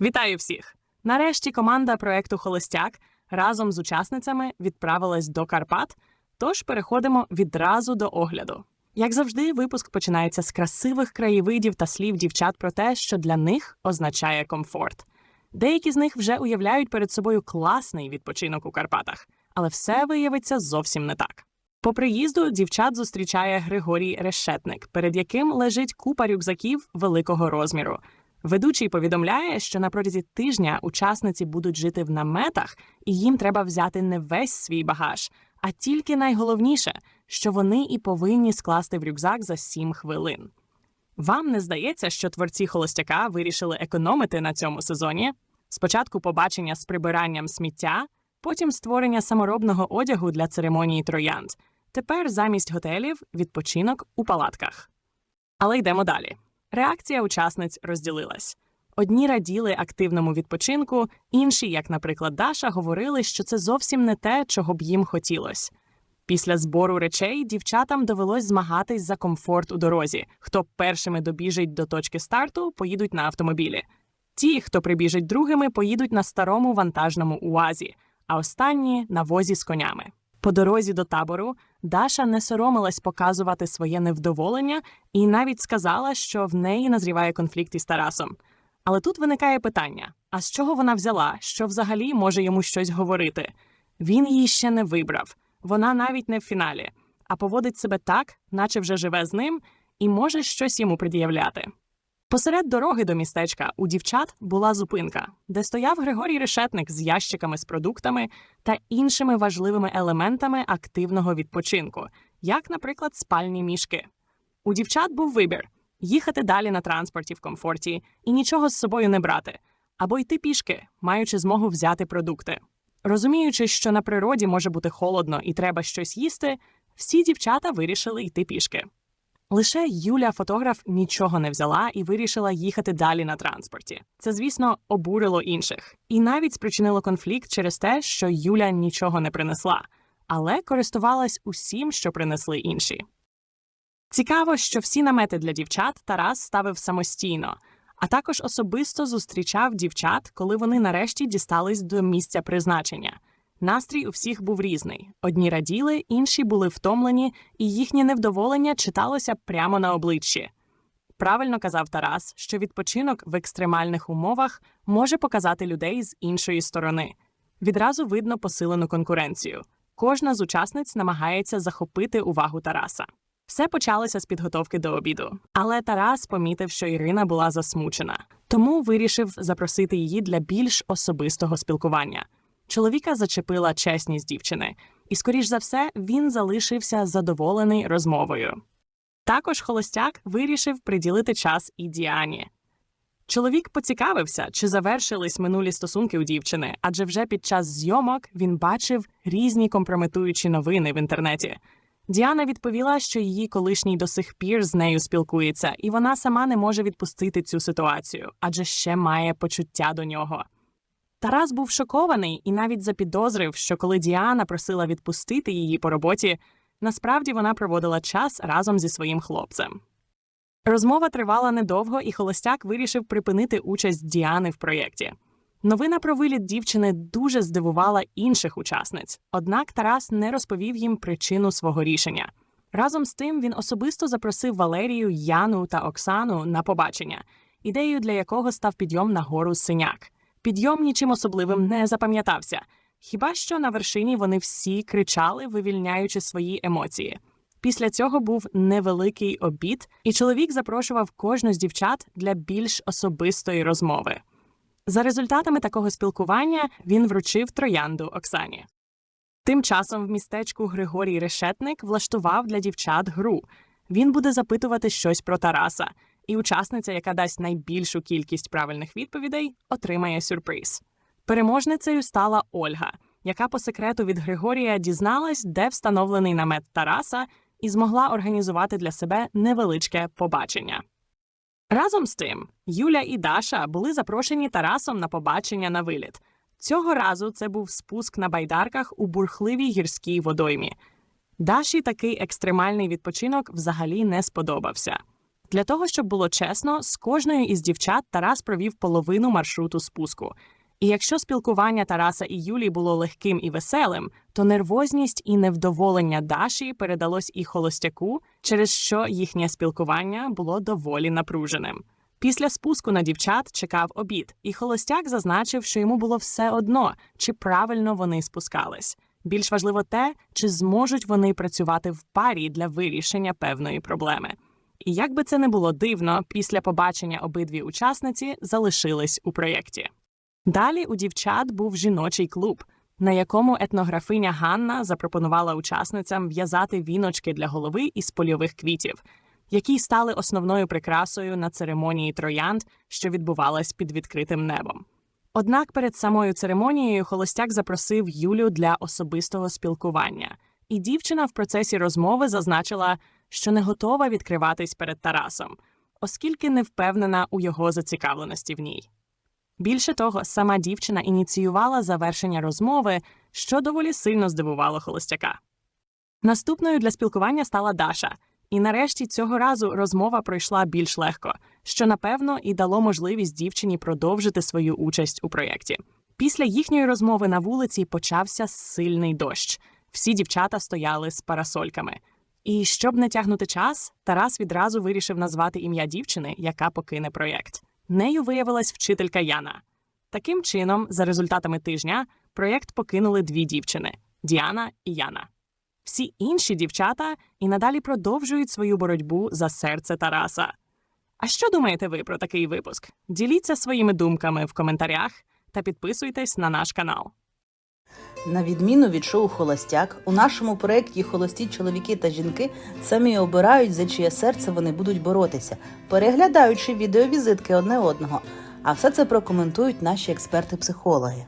Вітаю всіх! Нарешті команда проекту Холостяк разом з учасницями відправилась до Карпат. Тож переходимо відразу до огляду. Як завжди, випуск починається з красивих краєвидів та слів дівчат про те, що для них означає комфорт. Деякі з них вже уявляють перед собою класний відпочинок у Карпатах, але все виявиться зовсім не так. По приїзду дівчат зустрічає Григорій Решетник, перед яким лежить купа рюкзаків великого розміру. Ведучий повідомляє, що на протязі тижня учасниці будуть жити в наметах, і їм треба взяти не весь свій багаж, а тільки найголовніше, що вони і повинні скласти в рюкзак за 7 хвилин. Вам не здається, що творці холостяка вирішили економити на цьому сезоні? Спочатку побачення з прибиранням сміття, потім створення саморобного одягу для церемонії троянд. Тепер замість готелів відпочинок у палатках. Але йдемо далі. Реакція учасниць розділилась. Одні раділи активному відпочинку, інші, як, наприклад, Даша, говорили, що це зовсім не те, чого б їм хотілося. Після збору речей дівчатам довелось змагатись за комфорт у дорозі. Хто першими добіжить до точки старту, поїдуть на автомобілі. Ті, хто прибіжить другими, поїдуть на старому вантажному уазі, а останні на возі з конями. По дорозі до табору Даша не соромилась показувати своє невдоволення і навіть сказала, що в неї назріває конфлікт із Тарасом. Але тут виникає питання: а з чого вона взяла, що взагалі може йому щось говорити? Він її ще не вибрав, вона навіть не в фіналі, а поводить себе так, наче вже живе з ним, і може щось йому пред'являти. Посеред дороги до містечка у дівчат була зупинка, де стояв Григорій Решетник з ящиками з продуктами та іншими важливими елементами активного відпочинку, як, наприклад, спальні мішки. У дівчат був вибір їхати далі на транспорті в комфорті і нічого з собою не брати, або йти пішки, маючи змогу взяти продукти. Розуміючи, що на природі може бути холодно і треба щось їсти, всі дівчата вирішили йти пішки. Лише Юля, фотограф, нічого не взяла і вирішила їхати далі на транспорті. Це, звісно, обурило інших і навіть спричинило конфлікт через те, що Юля нічого не принесла, але користувалась усім, що принесли інші. Цікаво, що всі намети для дівчат Тарас ставив самостійно, а також особисто зустрічав дівчат, коли вони нарешті дістались до місця призначення. Настрій у всіх був різний. Одні раділи, інші були втомлені, і їхнє невдоволення читалося прямо на обличчі. Правильно казав Тарас, що відпочинок в екстремальних умовах може показати людей з іншої сторони. Відразу видно посилену конкуренцію. Кожна з учасниць намагається захопити увагу Тараса. Все почалося з підготовки до обіду, але Тарас помітив, що Ірина була засмучена, тому вирішив запросити її для більш особистого спілкування. Чоловіка зачепила чесність дівчини, і, скоріш за все, він залишився задоволений розмовою. Також холостяк вирішив приділити час і Діані. Чоловік поцікавився, чи завершились минулі стосунки у дівчини, адже вже під час зйомок він бачив різні компрометуючі новини в інтернеті. Діана відповіла, що її колишній до сих пір з нею спілкується, і вона сама не може відпустити цю ситуацію, адже ще має почуття до нього. Тарас був шокований і навіть запідозрив, що коли Діана просила відпустити її по роботі, насправді вона проводила час разом зі своїм хлопцем. Розмова тривала недовго, і холостяк вирішив припинити участь Діани в проєкті. Новина про виліт дівчини дуже здивувала інших учасниць, однак Тарас не розповів їм причину свого рішення. Разом з тим він особисто запросив Валерію, Яну та Оксану на побачення, ідеєю для якого став підйом на гору синяк. Підйом нічим особливим не запам'ятався. Хіба що на вершині вони всі кричали, вивільняючи свої емоції. Після цього був невеликий обід, і чоловік запрошував кожну з дівчат для більш особистої розмови. За результатами такого спілкування він вручив троянду Оксані. Тим часом в містечку Григорій Решетник влаштував для дівчат гру. Він буде запитувати щось про Тараса, і учасниця, яка дасть найбільшу кількість правильних відповідей, отримає сюрприз. Переможницею стала Ольга, яка по секрету від Григорія дізналась, де встановлений намет Тараса, і змогла організувати для себе невеличке побачення. Разом з тим, Юля і Даша були запрошені Тарасом на побачення на виліт. Цього разу це був спуск на байдарках у бурхливій гірській водоймі. Даші такий екстремальний відпочинок взагалі не сподобався. Для того, щоб було чесно, з кожною із дівчат Тарас провів половину маршруту спуску. І якщо спілкування Тараса і Юлії було легким і веселим, то нервозність і невдоволення Даші передалось і холостяку, через що їхнє спілкування було доволі напруженим. Після спуску на дівчат чекав обід, і холостяк зазначив, що йому було все одно, чи правильно вони спускались. Більш важливо те, чи зможуть вони працювати в парі для вирішення певної проблеми. І як би це не було дивно, після побачення обидві учасниці залишились у проєкті. Далі у дівчат був жіночий клуб, на якому етнографиня Ганна запропонувала учасницям в'язати віночки для голови із польових квітів, які стали основною прикрасою на церемонії троянд, що відбувалась під відкритим небом. Однак перед самою церемонією холостяк запросив Юлю для особистого спілкування, і дівчина в процесі розмови зазначила, що не готова відкриватись перед Тарасом, оскільки не впевнена у його зацікавленості в ній. Більше того, сама дівчина ініціювала завершення розмови, що доволі сильно здивувало холостяка. Наступною для спілкування стала Даша, і нарешті цього разу розмова пройшла більш легко, що напевно і дало можливість дівчині продовжити свою участь у проєкті. Після їхньої розмови на вулиці почався сильний дощ. Всі дівчата стояли з парасольками. І щоб не тягнути час, Тарас відразу вирішив назвати ім'я дівчини, яка покине проєкт. Нею виявилась вчителька Яна. Таким чином, за результатами тижня, проєкт покинули дві дівчини Діана і Яна. Всі інші дівчата і надалі продовжують свою боротьбу за серце Тараса. А що думаєте ви про такий випуск? Діліться своїми думками в коментарях та підписуйтесь на наш канал. На відміну від шоу Холостяк, у нашому проєкті холості чоловіки та жінки самі обирають, за чиє серце вони будуть боротися, переглядаючи відеовізитки одне одного. А все це прокоментують наші експерти-психологи.